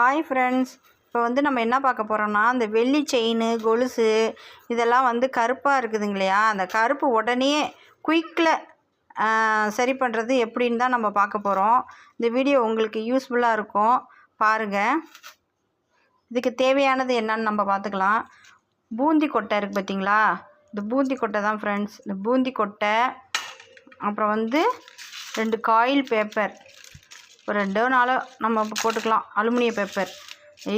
Hi friends இப்போ வந்து நம்ம என்ன பார்க்க போகிறோம்னா இந்த வெள்ளி செயின் கொலுசு இதெல்லாம் வந்து கருப்பாக இருக்குதுங்க இல்லையா அந்த கருப்பு உடனே குயிக்கில் சரி பண்ணுறது எப்படின்னு தான் நம்ம பார்க்க போகிறோம் இந்த வீடியோ உங்களுக்கு யூஸ்ஃபுல்லாக இருக்கும். பாருங்கள் இதுக்கு தேவையானது என்னன்னு நம்ம பார்த்துக்கலாம். பூந்தி கொட்டை இருக்குது பார்த்தீங்களா? இந்த பூந்தி கொட்டை தான் ஃப்ரெண்ட்ஸ் இந்த பூந்தி கொட்டை அப்புறம் வந்து ரெண்டு காயில் பேப்பர் ஒரு ரெண்டோ நாளோ நம்ம போட்டுக்கலாம். அலுமினிய பேப்பர்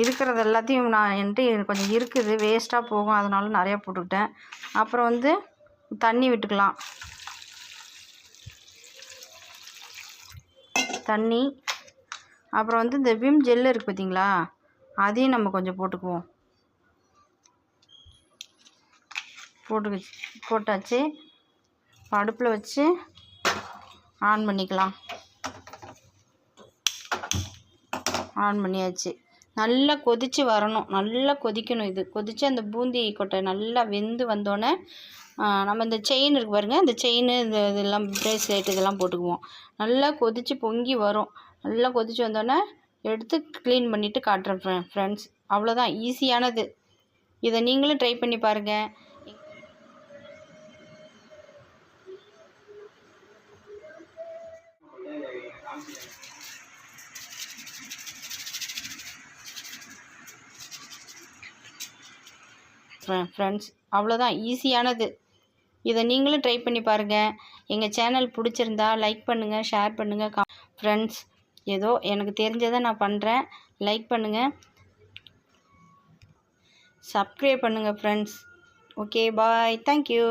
இருக்கிறது எல்லாத்தையும் நான் என்கிட்ட கொஞ்சம் இருக்குது. வேஸ்ட்டாக போகும். அதனால நிறையா போட்டுக்கிட்டேன். அப்புறம் வந்து தண்ணி விட்டுக்கலாம். தண்ணி. அப்புறம் வந்து இந்த விம் ஜெல் இருக்குது பார்த்தீங்களா? அதையும் நம்ம கொஞ்சம் போட்டுக்குவோம். போட்டு போட்டாச்சு. அடுப்பில் வச்சு ஆன் பண்ணிக்கலாம். ஆன் பண்ணியாச்சு. நல்லா கொதித்து வரணும். நல்லா கொதிக்கணும் இது. கொதித்து அந்த பூந்தி கொட்டை நல்லா வெந்து வந்தோடனே நம்ம இந்த செயின் இருக்குது பாருங்கள் இந்த செயின் இந்த இதெல்லாம் ப்ரேஸ்லெட் இதெல்லாம் போட்டுக்குவோம். நல்லா கொதித்து பொங்கி வரும். நல்லா கொதித்து வந்தோடனே எடுத்து க்ளீன் பண்ணிவிட்டு காட்டுறேன் ஃப்ரெ ஃப்ரெண்ட்ஸ் அவ்வளோதான் ஈஸியானது இதை நீங்களும் ட்ரை பண்ணி பாருங்கள் ஃப்ரெண்ட்ஸ் அவ்வளோதான் ஈஸியானது இதை நீங்களும் ட்ரை பண்ணி பாருங்கள் எங்கள் சேனல் பிடிச்சிருந்தா லைக் பண்ணுங்கள் ஷேர் பண்ணுங்கள் கா ஃப்ரெண்ட்ஸ் ஏதோ எனக்கு தெரிஞ்சதை நான் பண்ணுறேன் லைக் பண்ணுங்கள் சப்ஸ்கிரைப் பண்ணுங்கள் ஃப்ரெண்ட்ஸ் ஓகே பாய் தேங்க்யூ